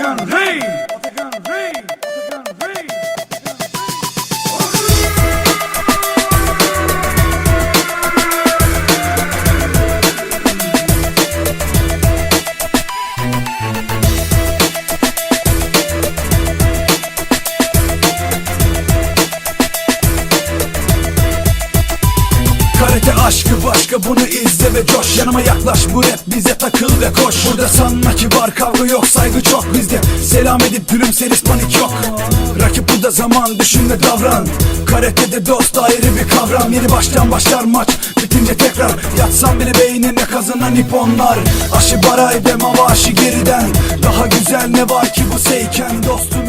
Dragon Pain! Aşkı başka bunu izle ve coş. Yanıma yaklaş bu rap bize takıl ve koş. Burada sanma ki var kavga yok saygı çok bizde. Selam edip gülümseriz panik yok. Rakip burada zaman düşün ve davran. Karatede dost ayrı bir kavram. Yeni baştan başlar maç bitince tekrar. Yatsam bile beynine kazanan iponlar Aşı baray ve mavaşı geriden. Daha güzel ne var ki bu seyken Dostum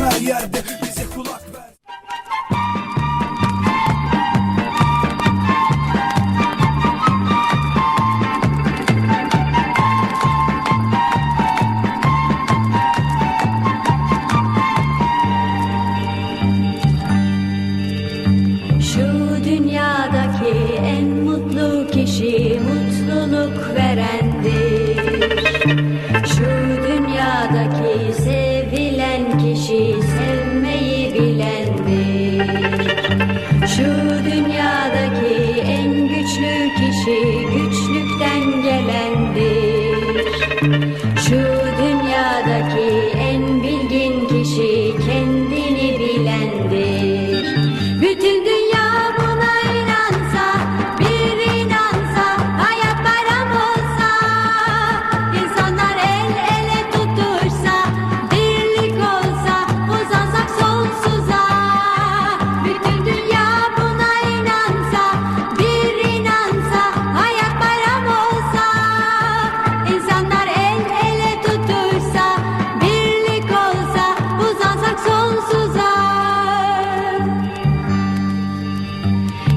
she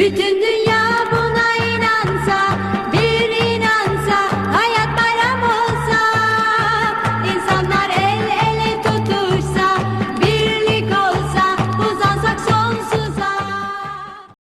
بتنيا